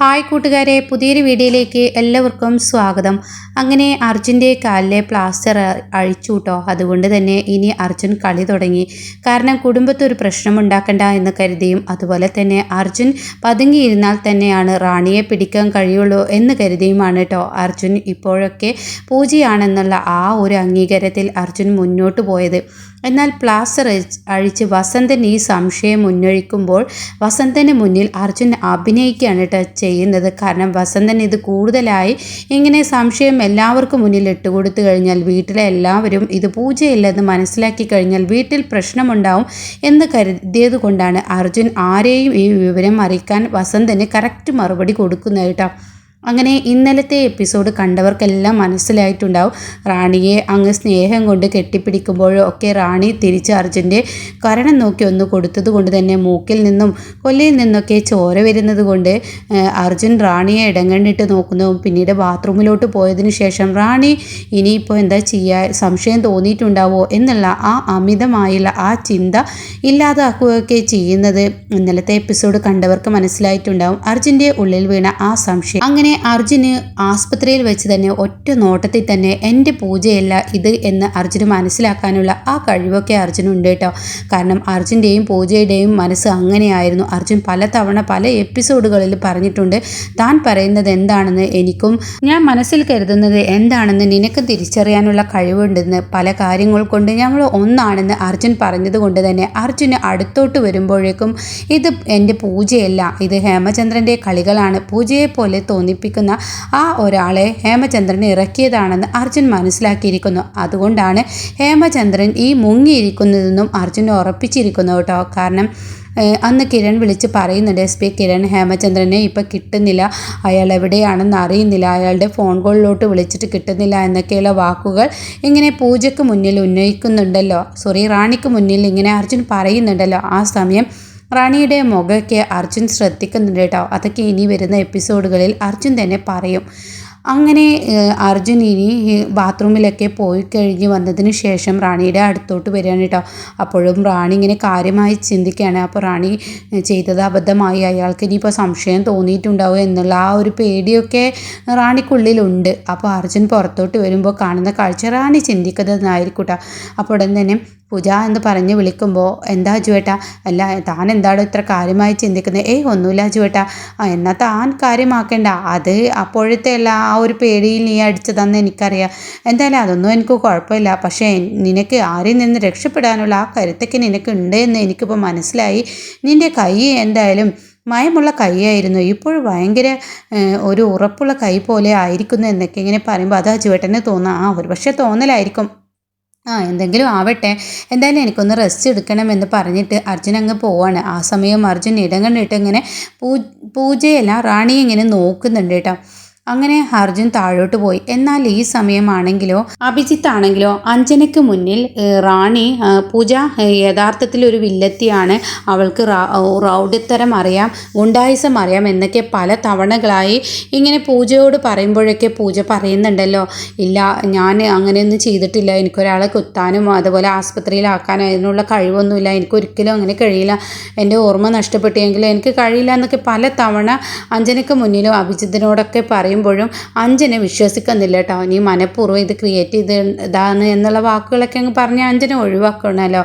Hi കൂട്ടുകാരെ പുതിയൊരു വീഡിയോയിലേക്ക് എല്ലാവർക്കും സ്വാഗതം. അങ്ങനെ അർജുന്റെ കാലിലെ പ്ലാസ്റ്റർ അഴിച്ചു കേട്ടോ അതുകൊണ്ട് തന്നെ ഇനി അർജുൻ കളി തുടങ്ങി. കാരണം കുടുംബത്തൊരു പ്രശ്നം ഉണ്ടാക്കണ്ട എന്ന് കരുതിയും അതുപോലെ തന്നെ അർജുൻ പതുങ്ങിയിരുന്നാൽ തന്നെയാണ് റാണിയെ പിടിക്കാൻ കഴിയുള്ളൂ എന്ന് കരുതിയുമാണ് കേട്ടോ അർജുൻ ഇപ്പോഴൊക്കെ പൂജയാണെന്നുള്ള ആ ഒരു അംഗീകാരത്തിൽ അർജുൻ മുന്നോട്ട് പോയത്. എന്നാൽ പ്ലാസ്റ്റർ അഴിച്ച് വസന്തൻ ഈ സംശയം മുന്നഴിക്കുമ്പോൾ വസന്തന് മുന്നിൽ അർജുൻ അഭിനയിക്കുകയാണ് കേട്ടോ ചെയ്യുന്നത്. കാരണം വസന്തൻ ഇത് കൂടുതലായി ഇങ്ങനെ സംശയം എല്ലാവർക്കും മുന്നിൽ ഇട്ടുകൊടുത്തു കഴിഞ്ഞാൽ വീട്ടിലെ എല്ലാവരും ഇത് പൂജയില്ലെന്ന് മനസ്സിലാക്കി കഴിഞ്ഞാൽ വീട്ടിൽ പ്രശ്നമുണ്ടാവും എന്ന് കരുതിയത് കൊണ്ടാണ് അർജുൻ ആരെയും ഈ വിവരം അറിയിക്കാൻ വസന്തന് കറക്റ്റ് മറുപടി കൊടുക്കുന്നത് കേട്ടോ അങ്ങനെ ഇന്നലത്തെ എപ്പിസോഡ് കണ്ടവർക്കെല്ലാം മനസ്സിലായിട്ടുണ്ടാവും. റാണിയെ അങ്ങ് സ്നേഹം കൊണ്ട് കെട്ടിപ്പിടിക്കുമ്പോഴോ ഒക്കെ റാണി തിരിച്ച് അർജുന്റെ കരണം നോക്കി ഒന്ന് കൊടുത്തത് കൊണ്ട് തന്നെ മൂക്കിൽ നിന്നും കൊല്ലയിൽ നിന്നൊക്കെ ചോര വരുന്നത് കൊണ്ട് അർജുൻ റാണിയെ ഇടങ്ങണ്ടിട്ട് നോക്കുന്നു. പിന്നീട് ബാത്റൂമിലോട്ട് പോയതിന് ശേഷം റാണി ഇനിയിപ്പോൾ എന്താ ചെയ്യുക സംശയം തോന്നിയിട്ടുണ്ടാവോ? എന്നുള്ള ആ അമിതമായുള്ള ആ ചിന്ത ഇല്ലാതാക്കുകയൊക്കെ ചെയ്യുന്നത് ഇന്നലത്തെ എപ്പിസോഡ് കണ്ടവർക്ക് മനസ്സിലായിട്ടുണ്ടാവും. അർജുന്റെ ഉള്ളിൽ വീണ ആ സംശയം. അങ്ങനെ അർജുന് ആസ്പത്രിയിൽ വെച്ച് തന്നെ ഒറ്റ നോട്ടത്തിൽ തന്നെ എന്റെ പൂജയല്ല ഇത് എന്ന് അർജുന് മനസ്സിലാക്കാനുള്ള ആ കഴിവൊക്കെ അർജുനുണ്ട് കേട്ടോ. കാരണം അർജുന്റെയും പൂജയുടെയും മനസ്സ് അങ്ങനെയായിരുന്നു. അർജുൻ പലതവണ പല എപ്പിസോഡുകളിൽ പറഞ്ഞിട്ടുണ്ട് താൻ പറയുന്നത് എന്താണെന്ന് എനിക്കും ഞാൻ മനസ്സിൽ കരുതുന്നത് എന്താണെന്ന് നിനക്ക് തിരിച്ചറിയാനുള്ള കഴിവുണ്ടെന്ന് പല കാര്യങ്ങൾ കൊണ്ട് ഞങ്ങൾ ഒന്നാണെന്ന് അർജുൻ പറഞ്ഞത് കൊണ്ട് തന്നെ അർജുന് അടുത്തോട്ട് വരുമ്പോഴേക്കും ഇത് എന്റെ പൂജയല്ല ഇത് ഹേമചന്ദ്രന്റെ കളികളാണ്. പൂജയെപ്പോലെ പോലെ തോന്നിപ്പിക്കുന്ന ആ ഒരാളെ ഹേമചന്ദ്രൻ ഇറക്കിയതാണെന്ന് അർജുൻ മനസ്സിലാക്കിയിരിക്കുന്നു. അതുകൊണ്ടാണ് ഹേമചന്ദ്രൻ ഈ മുങ്ങിയിരിക്കുന്നതെന്നും അർജുൻ ഉറപ്പിച്ചിരിക്കുന്നു കേട്ടോ. കാരണം അന്ന് കിരൺ വിളിച്ച് പറയുന്നുണ്ട് എസ് പി കിരൺ ഹേമചന്ദ്രനെ ഇപ്പം കിട്ടുന്നില്ല. അയാൾ എവിടെയാണെന്ന് അറിയുന്നില്ല. അയാളുടെ ഫോൺ കോളിലോട്ട് വിളിച്ചിട്ട് കിട്ടുന്നില്ല എന്നൊക്കെയുള്ള വാക്കുകൾ ഇങ്ങനെ പൂജയ്ക്ക് മുന്നിൽ ഉന്നയിക്കുന്നുണ്ടല്ലോ. സോറി റാണിക്ക് മുന്നിൽ ഇങ്ങനെ അർജുൻ പറയുന്നുണ്ടല്ലോ. ആ സമയം റാണിയുടെ മുഖമൊക്കെ അർജുൻ ശ്രദ്ധിക്കുന്നുണ്ട് കേട്ടോ. അതൊക്കെ ഇനി വരുന്ന എപ്പിസോഡുകളിൽ അർജുൻ തന്നെ പറയും. അങ്ങനെ അർജുൻ ഇനി ബാത്റൂമിലൊക്കെ പോയി കഴിഞ്ഞ് വന്നതിന് ശേഷം റാണിയുടെ അടുത്തോട്ട് വരികയാണ് കേട്ടോ. അപ്പോഴും റാണി ഇങ്ങനെ കാര്യമായി ചിന്തിക്കുകയാണ്. അപ്പോൾ റാണി ചെയ്തത് അബദ്ധമായി. അയാൾക്ക് ഇനിയിപ്പോൾ സംശയം തോന്നിയിട്ടുണ്ടാവും എന്നുള്ള ആ ഒരു പേടിയൊക്കെ റാണിക്കുള്ളിലുണ്ട്. അപ്പോൾ അർജുൻ പുറത്തോട്ട് വരുമ്പോൾ കാണുന്ന കാഴ്ച റാണി ചിന്തിക്കുന്നതെന്നായിരിക്കും കേട്ടോ. അപ്പോൾ ഉടൻ തന്നെ പൂജ എന്ന് പറഞ്ഞ് വിളിക്കുമ്പോൾ എന്താ ജുവേട്ടാ? അല്ല താൻ എന്താണ് ഇത്ര കാര്യമായി ചിന്തിക്കുന്നത് ഏയ് ഒന്നുമില്ല ജുവേട്ടാ. എന്നാൽ താൻ കാര്യമാക്കേണ്ട. അത് അപ്പോഴത്തെ അല്ല ആ ഒരു പേടിയിൽ നീ അടിച്ചതെന്ന് എനിക്കറിയാം. എന്തായാലും അതൊന്നും എനിക്ക് കുഴപ്പമില്ല. പക്ഷേ നിനക്ക് ആരിൽ നിന്ന് രക്ഷപ്പെടാനുള്ള ആ കരുത്തൊക്കെ നിനക്ക് ഉണ്ട് എന്ന് എനിക്കിപ്പോൾ മനസ്സിലായി. നിന്റെ കൈ എന്തായാലും മയമുള്ള കൈയായിരുന്നു. ഇപ്പോൾ ഭയങ്കര ഒരു ഉറപ്പുള്ള കൈ പോലെ ആയിരിക്കുന്നു എന്നൊക്കെ ഇങ്ങനെ പറയുമ്പോൾ അതാ ചുവേട്ടനെ തോന്നാം. ആ ഒരു പക്ഷേ തോന്നലായിരിക്കും. ആ എന്തെങ്കിലും ആവട്ടെ. എന്തായാലും എനിക്കൊന്ന് റെസ്റ്റ് എടുക്കണമെന്ന് പറഞ്ഞിട്ട് അർജുൻ അങ്ങ് പോവാണ്. ആ സമയം അർജുൻ ഇടം കണ്ടിട്ട് ഇങ്ങനെ പൂ പൂജയല്ല റാണി ഇങ്ങനെ നോക്കുന്നുണ്ട് കേട്ടോ. അങ്ങനെ അർജുൻ താഴോട്ട് പോയി. എന്നാൽ ഈ സമയമാണെങ്കിലോ അഭിജിത്ത് ആണെങ്കിലോ അഞ്ജനയ്ക്ക് മുന്നിൽ റാണി പൂജ യഥാർത്ഥത്തിൽ ഒരു വില്ലത്തിയാണ്. അവൾക്ക് റൗഡിത്തരം അറിയാം ഗുണ്ടായുസം അറിയാം എന്നൊക്കെ പല തവണകളായി ഇങ്ങനെ പൂജയോട് പറയുമ്പോഴൊക്കെ പൂജ പറയുന്നുണ്ടല്ലോ. ഇല്ല ഞാൻ അങ്ങനെയൊന്നും ചെയ്തിട്ടില്ല. എനിക്കൊരാളെ കുത്താനും അതുപോലെ ആസ്പത്രിയിലാക്കാനും അതിനുള്ള കഴിവൊന്നുമില്ല. എനിക്കൊരിക്കലും അങ്ങനെ കഴിയില്ല. എന്റെ ഓർമ്മ നഷ്ടപ്പെട്ടെങ്കിലും എനിക്ക് കഴിയില്ല എന്നൊക്കെ പല തവണ അഞ്ജനയ്ക്ക് മുന്നിലും അഭിജിത്തിനോടൊക്കെ പറയുമ്പോഴും അഞ്ജന വിശ്വസിക്കുന്നില്ല കേട്ടോ. നീ മനഃപൂർവം ഇത് ക്രിയേറ്റ് ചെയ്ത് ഇതാണ് എന്നുള്ള വാക്കുകളൊക്കെ അങ്ങ് പറഞ്ഞ് അഞ്ജന ഒഴിവാക്കണമല്ലോ.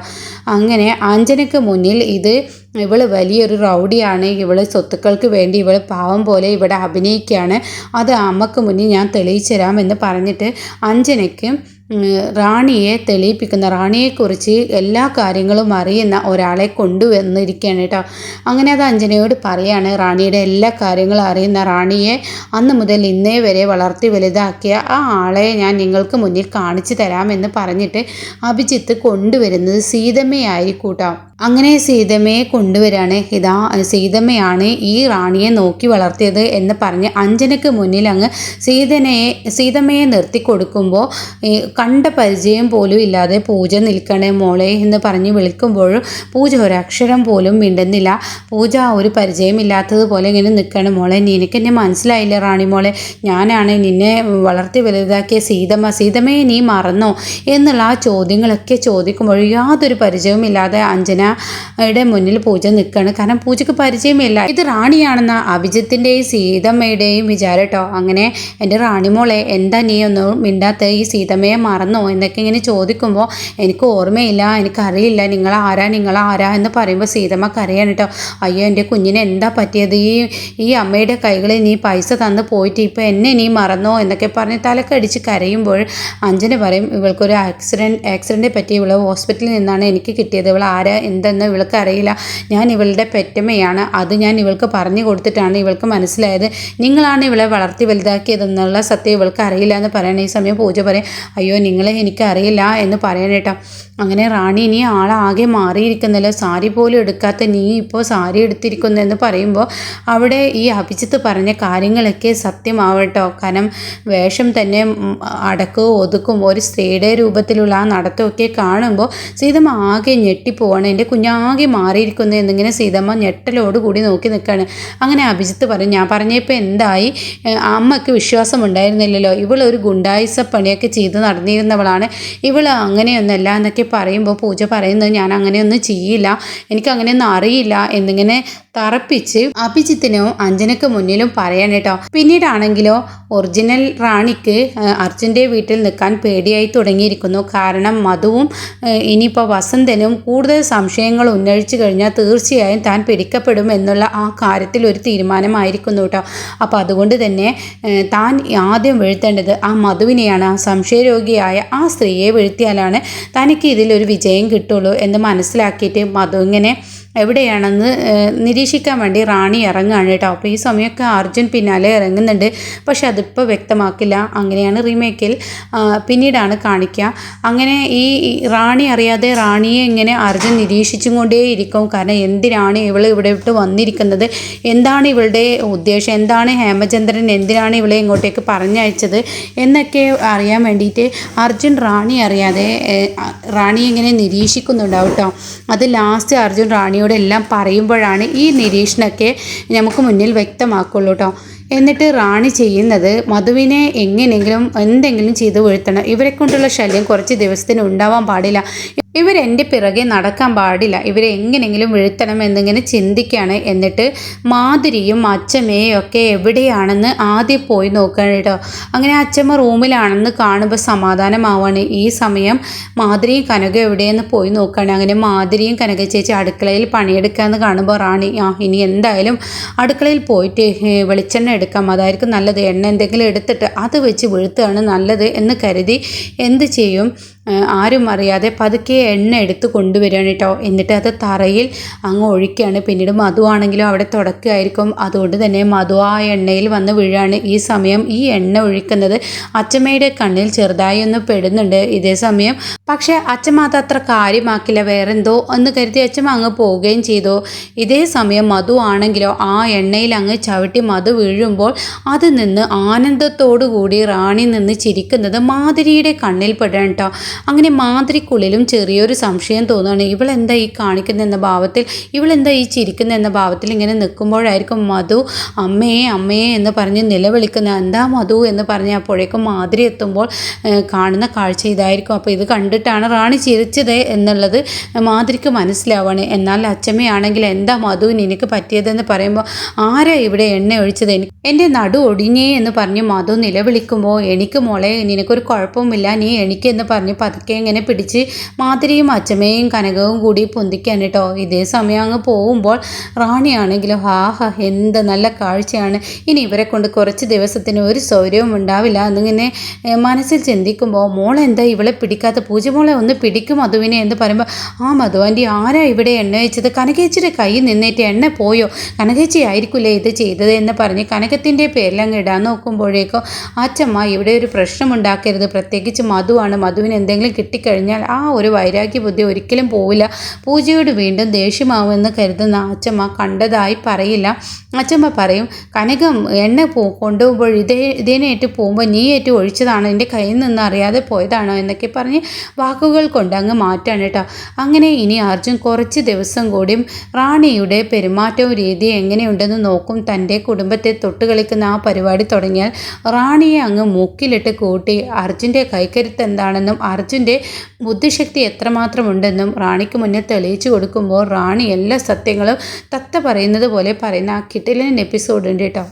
അങ്ങനെ അഞ്ജനയ്ക്ക് മുന്നിൽ ഇത് ഇവൾ വലിയൊരു റൗഡിയാണ്. ഇവൾ സ്വത്തുക്കൾക്ക് വേണ്ടി ഇവൾ പാവം പോലെ ഇവിടെ അഭിനയിക്കുകയാണ്. അത് അമ്മയ്ക്ക് മുന്നിൽ ഞാൻ തെളിയിച്ചു തരാം എന്ന് പറഞ്ഞിട്ട് അഞ്ജനയ്ക്ക് റാണിയെ തെളിയിപ്പിക്കുന്ന റാണിയെക്കുറിച്ച് എല്ലാ കാര്യങ്ങളും അറിയുന്ന ഒരാളെ കൊണ്ടുവന്നിരിക്കുകയാണ് കേട്ടോ. അങ്ങനെ അത് അഞ്ജനയോട് പറയാണ് റാണിയുടെ എല്ലാ കാര്യങ്ങളും അറിയുന്ന റാണിയെ അന്ന് മുതൽ ഇന്നേ വരെ വളർത്തി വലുതാക്കിയ ആ ആളെ ഞാൻ നിങ്ങൾക്ക് മുന്നിൽ കാണിച്ചു തരാമെന്ന് പറഞ്ഞിട്ട് അഭിജിത്ത് കൊണ്ടുവരുന്നത് സീതമ്മയായി കേട്ടോ. അങ്ങനെ സീതമ്മയെ കൊണ്ടുവരാണ്. ഇതാ സീതമ്മയാണ് ഈ റാണിയെ നോക്കി വളർത്തിയത് എന്ന് പറഞ്ഞ് അഞ്ജനക്ക് മുന്നിൽ അങ്ങ് സീതനയെ സീതമ്മയെ നിർത്തി കൊടുക്കുമ്പോൾ കണ്ട പരിചയം പോലും ഇല്ലാതെ പൂജ നിൽക്കണേ മോളെ എന്ന് പറഞ്ഞ് വിളിക്കുമ്പോഴും പൂജ ഒരക്ഷരം പോലും മിണ്ടുന്നില്ല. പൂജ ഒരു പരിചയമില്ലാത്തതുപോലെ ഇങ്ങനെ നിൽക്കണം മോളെ. നിനക്ക് എന്നെ മനസ്സിലായില്ല റാണി മോളെ. ഞാനാണ് നിന്നെ വളർത്തി വലുതാക്കിയ സീതമ്മ. സീതമ്മയെ നീ മറന്നോ? എന്നുള്ള ആ ചോദ്യങ്ങളൊക്കെ ചോദിക്കുമ്പോൾ യാതൊരു പരിചയവുമില്ലാതെ അഞ്ജന അർച്ചനയുടെ മുന്നിൽ പൂജ നിൽക്കുകയാണ്. കാരണം പൂജയ്ക്ക് പരിചയമില്ല. ഇത് റാണിയാണെന്ന അഭിജിത്തിന്റെയും സീതമ്മയുടെയും വിചാരം കേട്ടോ. അങ്ങനെ എന്റെ റാണിമോളെ എന്താ നീ ഒന്നും മിണ്ടാത്ത ഈ സീതമ്മയെ മറന്നോ എന്നൊക്കെ ഇങ്ങനെ ചോദിക്കുമ്പോൾ എനിക്ക് ഓർമ്മയില്ല എനിക്കറിയില്ല നിങ്ങൾ ആരാ നിങ്ങൾ ആരാ എന്ന് പറയുമ്പോൾ സീതമ്മ കരയാണ് കേട്ടോ. അയ്യോ എന്റെ കുഞ്ഞിനെ എന്താ പറ്റിയത്? ഈ ഈ അമ്മയുടെ കൈകളിൽ നീ പൈസ തന്ന് പോയിട്ട് ഇപ്പോൾ എന്നെ നീ മറന്നോ? എന്നൊക്കെ പറഞ്ഞ് തലക്കടിച്ച് കരയുമ്പോൾ അഞ്ജന പറയും ഇവൾക്കൊരു ആക്സിഡന്റ് ആക്സിഡന്റ് പറ്റി ഇവൾ ഹോസ്പിറ്റലിൽ നിന്നാണ് എനിക്ക് കിട്ടിയത്. ഇവൾ ആരാ എന്തെന്ന് ഇവൾക്ക് അറിയില്ല. ഞാൻ ഇവളുടെ പെറ്റമ്മയാണ്. അത് ഞാൻ ഇവൾക്ക് പറഞ്ഞു കൊടുത്തിട്ടാണ് ഇവൾക്ക് മനസ്സിലായത്. നിങ്ങളാണ് ഇവളെ വളർത്തി വലുതാക്കിയതെന്നുള്ള സത്യം ഇവൾക്ക് അറിയില്ല എന്ന് പറയണ ഈ സമയം പൂജ പറയും അയ്യോ നിങ്ങളെ എനിക്കറിയില്ല എന്ന് പറയണേട്ടോ അങ്ങനെ റാണി ഇനി ആളാകെ മാറിയിരിക്കുന്നില്ല. സാരി പോലും എടുക്കാത്ത നീ ഇപ്പോൾ സാരി എടുത്തിരിക്കുന്നു എന്ന് പറയുമ്പോൾ അവിടെ ഈ അഭിജിത്ത് പറഞ്ഞ കാര്യങ്ങളൊക്കെ സത്യമാവട്ടോ കാരണം വേഷം തന്നെ ഉം, അടക്കവും ഒതുക്കും. ഒരു സ്ത്രീയുടെ രൂപത്തിലുള്ള ആ നടത്തമൊക്കെ കാണുമ്പോൾ സീതമ്മ ആകെ ഞെട്ടിപ്പോവാണ്. എന്റെ കുഞ്ഞാകെ മാറിയിരിക്കുന്നു എന്നിങ്ങനെ സീതമ്മ ഞെട്ടലോട് കൂടി നോക്കി നിൽക്കുകയാണ്. അങ്ങനെ അഭിജിത്ത് പറഞ്ഞു ഞാൻ പറഞ്ഞപ്പോൾ എന്തായി? അമ്മയ്ക്ക് വിശ്വാസം ഉണ്ടായിരുന്നില്ലല്ലോ. ഇവൾ ഒരു ഗുണ്ടായിസ പണിയൊക്കെ ചെയ്ത് നടന്നിരുന്നവളാണ്. ഇവൾ അങ്ങനെയൊന്നല്ല എന്നൊക്കെ പറയുമ്പോൾ പൂജ പറയുന്നത് ഞാൻ അങ്ങനെയൊന്നും ചെയ്യില്ല. എനിക്ക് അങ്ങനെയൊന്നും അറിയില്ല. എന്നിങ്ങനെ തറപ്പിച്ച് അഭിജിത്തിനോ അഞ്ജനക്ക് മുന്നിലും പറയാൻ കേട്ടോ. പിന്നീടാണെങ്കിലോ ഒറിജിനൽ റാണിക്ക് അർജുന്റെ വീട്ടിൽ നിൽക്കാൻ പേടിയായി തുടങ്ങിയിരിക്കുന്നു. കാരണം മധുവും ഇനിയിപ്പോൾ വസന്തനും കൂടുതൽ സംശയങ്ങൾ ഉന്നയിച്ചു കഴിഞ്ഞാൽ തീർച്ചയായും താൻ പിടിക്കപ്പെടും എന്നുള്ള ആ കാര്യത്തിൽ ഒരു തീരുമാനമായിരിക്കുന്നു കേട്ടോ. അപ്പോൾ അതുകൊണ്ട് തന്നെ താൻ ആദ്യം വീഴ്ത്തേണ്ടത് ആ മധുവിനെയാണ്. ആ സംശയരോഗിയായ ആ സ്ത്രീയെ വീഴ്ത്തിയാലാണ് തനിക്ക് ഇതിലൊരു വിജയം കിട്ടുള്ളൂ എന്ന് മനസ്സിലാക്കിയിട്ട് മധു ഇങ്ങനെ എവിടെയാണെന്ന് നിരീക്ഷിക്കാൻ വേണ്ടി റാണി ഇറങ്ങുകയാണ് കേട്ടോ. അപ്പോൾ ഈ സമയമൊക്കെ അർജുൻ പിന്നാലെ ഇറങ്ങുന്നുണ്ട്. പക്ഷെ അതിപ്പോൾ വ്യക്തമാക്കില്ല. അങ്ങനെയാണ് റീമേക്കിൽ പിന്നീടാണ് കാണിക്കുക. അങ്ങനെ ഈ റാണി അറിയാതെ റാണിയെ ഇങ്ങനെ അർജുൻ നിരീക്ഷിച്ചും കൊണ്ടേയിരിക്കും കാരണം എന്തിനാണ് ഇവൾ ഇവിടെ വിട്ട് വന്നിരിക്കുന്നത്? എന്താണ് ഇവളുടെ ഉദ്ദേശം? എന്താണ് ഹേമചന്ദ്രൻ എന്തിനാണ് ഇവളെ ഇങ്ങോട്ടേക്ക് പറഞ്ഞയച്ചത്? എന്നൊക്കെ അറിയാൻ വേണ്ടിയിട്ട് അർജുൻ റാണി അറിയാതെ റാണി റാണിയെ ഇങ്ങനെ നിരീക്ഷിക്കുന്നുണ്ടാവും കേട്ടോ. അത് ലാസ്റ്റ് അർജുൻ റാണിയോട് എല്ലാം പറയുമ്പോഴാണ് ഈ നിരീക്ഷണമൊക്കെ നമുക്ക് മുന്നിൽ വ്യക്തമാക്കുള്ളൂ കേട്ടോ. എന്നിട്ട് റാണി ചെയ്യുന്നത് മധുവിനെ എങ്ങനെയെങ്കിലും എന്തെങ്കിലും ചെയ്ത് വീഴ്ത്തണം. ഇവരെ കൊണ്ടുള്ള ശല്യം കുറച്ച് ദിവസത്തിന് ഉണ്ടാവാൻ പാടില്ല. ഇവരെന്റെ പിറകെ നടക്കാൻ പാടില്ല. ഇവരെ എങ്ങനെയെങ്കിലും വീഴ്ത്തണം എന്നിങ്ങനെ ചിന്തിക്കുകയാണ് എന്നിട്ട് മാധുരിയും അച്ചമ്മയും ഒക്കെ എവിടെയാണെന്ന് ആദ്യം പോയി നോക്കുകയാണ് കേട്ടോ. അങ്ങനെ അച്ചമ്മ റൂമിലാണെന്ന് കാണുമ്പോൾ സമാധാനമാവാണ്. ഈ സമയം മാധുരിയും കനക എവിടെയെന്ന് പോയി നോക്കുകയാണ് അങ്ങനെ മാധുരിയും കനക ചേച്ചി അടുക്കളയിൽ പണിയെടുക്കാമെന്ന് കാണുമ്പോൾ റാണി ആ ഇനി എന്തായാലും അടുക്കളയിൽ പോയിട്ട് വെളിച്ചെണ്ണ എടുക്കാം. അതായിരിക്കും നല്ലത്. എണ്ണ എന്തെങ്കിലും എടുത്തിട്ട് അത് വെച്ച് വീഴ്ത്തുകയാണ് നല്ലത് എന്ന് കരുതി എന്ത് ചെയ്യും? ആരും അറിയാതെ പതുക്കെ എണ്ണ എടുത്ത് കൊണ്ടുവരികയാണ് കേട്ടോ. എന്നിട്ട് അത് തറയിൽ അങ്ങ് ഒഴിക്കുകയാണ്. പിന്നീട് മധു ആണെങ്കിലും അവിടെ തുടക്കമായിരിക്കും അതുകൊണ്ട് തന്നെ മധു ആ എണ്ണയിൽ വന്ന് വീഴാണ്. ഈ സമയം ഈ എണ്ണ ഒഴിക്കുന്നത് അച്ചമ്മയുടെ കണ്ണിൽ ചെറുതായി ഒന്ന് പെടുന്നുണ്ട്. ഇതേ സമയം പക്ഷേ അച്ഛമ്മ അത് അത്ര കാര്യമാക്കില്ല. വേറെന്തോ എന്ന് കരുതി അച്ഛമ്മ അങ്ങ് പോവുകയും ചെയ്തു. ഇതേ സമയം മധു ആണെങ്കിലോ ആ എണ്ണയിൽ അങ്ങ് ചവിട്ടി മധു വീഴുമ്പോൾ അത് നിന്ന് ആനന്ദത്തോടു കൂടി റാണി നിന്ന് ചിരിക്കുന്നത് മാധുരിയുടെ കണ്ണിൽ പെടാൻ കേട്ടോ. അങ്ങനെ മാതിരിക്കുള്ളിലും ചെറിയൊരു സംശയം തോന്നുകയാണ്. ഇവളെന്താ ഈ കാണിക്കുന്ന എന്ന ഭാവത്തിൽ ഇവളെന്താ ഈ ചിരിക്കുന്ന എന്ന ഭാവത്തിൽ ഇങ്ങനെ നിൽക്കുമ്പോഴായിരിക്കും മധു അമ്മയെ അമ്മയെ എന്ന് പറഞ്ഞ് നിലവിളിക്കുന്ന എന്താ മധു എന്ന് പറഞ്ഞ് അപ്പോഴേക്കും മാതിരി എത്തുമ്പോൾ കാണുന്ന കാഴ്ച ഇതായിരിക്കും. അപ്പോൾ ഇത് കണ്ടിട്ടാണ് റാണി ചിരിച്ചത് എന്നുള്ളത് മാതിരിക്ക് മനസ്സിലാവാണ്. എന്നാൽ അച്ചമ്മയാണെങ്കിൽ എന്താ മധു നിനക്ക് പറ്റിയതെന്ന് പറയുമ്പോൾ ആരാ ഇവിടെ എണ്ണ ഒഴിച്ചത്? എനിക്ക് എന്റെ നടു ഒടിഞ്ഞേ എന്ന് പറഞ്ഞ് മധു നിലവിളിക്കുമ്പോൾ എനിക്ക് മോളെ നിനക്കൊരു കുഴപ്പമില്ല നീ എനിക്ക് എന്ന് പറഞ്ഞ് പതുക്കെ ഇങ്ങനെ പിടിച്ച് മാതിരിയും അച്ചമ്മയും കനകവും കൂടി പൊന്തിക്കാൻ കേട്ടോ. ഇതേ സമയം അങ്ങ് പോകുമ്പോൾ റാണിയാണെങ്കിലും ഹാ ഹാ എന്ത് നല്ല കാഴ്ചയാണ്. ഇനി ഇവരെ കൊണ്ട് കുറച്ച് ദിവസത്തിന് ഒരു സൗകര്യവും ഉണ്ടാവില്ല എന്നിങ്ങനെ മനസ്സിൽ ചിന്തിക്കുമ്പോൾ മോൾ എന്താ ഇവളെ പിടിക്കാത്ത പൂജമോളെ ഒന്ന് പിടിക്കും മധുവിനെ എന്ന് പറയുമ്പോൾ ആ മധു ആന്റി ആരാ ഇവിടെ എണ്ണ വെച്ചത്? കനകേച്ചിയുടെ കയ്യിൽ നിന്നേറ്റ് എണ്ണ പോയോ? കനകേച്ചി ആയിരിക്കില്ലേ ഇത് ചെയ്തത്? എന്ന് പറഞ്ഞ് കനകത്തിന്റെ പേരിൽ അങ്ങ് ഇടാൻ നോക്കുമ്പോഴേക്കോ അച്ചമ്മ ഇവിടെ ഒരു പ്രശ്നം ഉണ്ടാക്കരുത്. പ്രത്യേകിച്ച് മധുവാണ്. മധുവിന് എന്തെങ്കിലും കിട്ടിക്കഴിഞ്ഞാൽ ആ ഒരു വൈരാഗ്യ ബുദ്ധി ഒരിക്കലും പോവില്ല. പൂജയോട് വീണ്ടും ദേഷ്യമാവുമെന്ന് കരുതുന്ന അച്ഛമ്മ കണ്ടതായി പറയില്ല. അച്ചമ്മ പറയും കനകം എണ്ണ പോ കൊണ്ടുപോകുമ്പോൾ ഇതേ ഇതിനേറ്റ് പോകുമ്പോൾ നീ ഏറ്റു ഒഴിച്ചതാണോ. എന്റെ കയ്യിൽ നിന്ന് അറിയാതെ പോയതാണോ? എന്നൊക്കെ പറഞ്ഞ് വാക്കുകൾ കൊണ്ട് അങ്ങ് മാറ്റാണ് കേട്ടോ. അങ്ങനെ ഇനി അർജുൻ കുറച്ച് ദിവസം കൂടിയും റാണിയുടെ പെരുമാറ്റവും രീതി എങ്ങനെയുണ്ടെന്ന് നോക്കും. തന്റെ കുടുംബത്തെ തൊട്ടുകളിക്കുന്ന ആ പരിപാടി തുടങ്ങിയാൽ റാണിയെ അങ്ങ് മൂക്കിലിട്ട് കൂട്ടി അർജുന്റെ കൈക്കരുത്ത് എന്താണെന്നും അർ അർജുന്റെ ബുദ്ധിശക്തി എത്രമാത്രമുണ്ടെന്നും റാണിക്ക് മുന്നിൽ തെളിയിച്ചു കൊടുക്കുമ്പോൾ റാണി എല്ലാ സത്യങ്ങളും തത്ത പറയുന്നത് പോലെ പറയുന്ന ആ കിട്ടിലൻ എപ്പിസോഡ് ഉണ്ട് കേട്ടോ.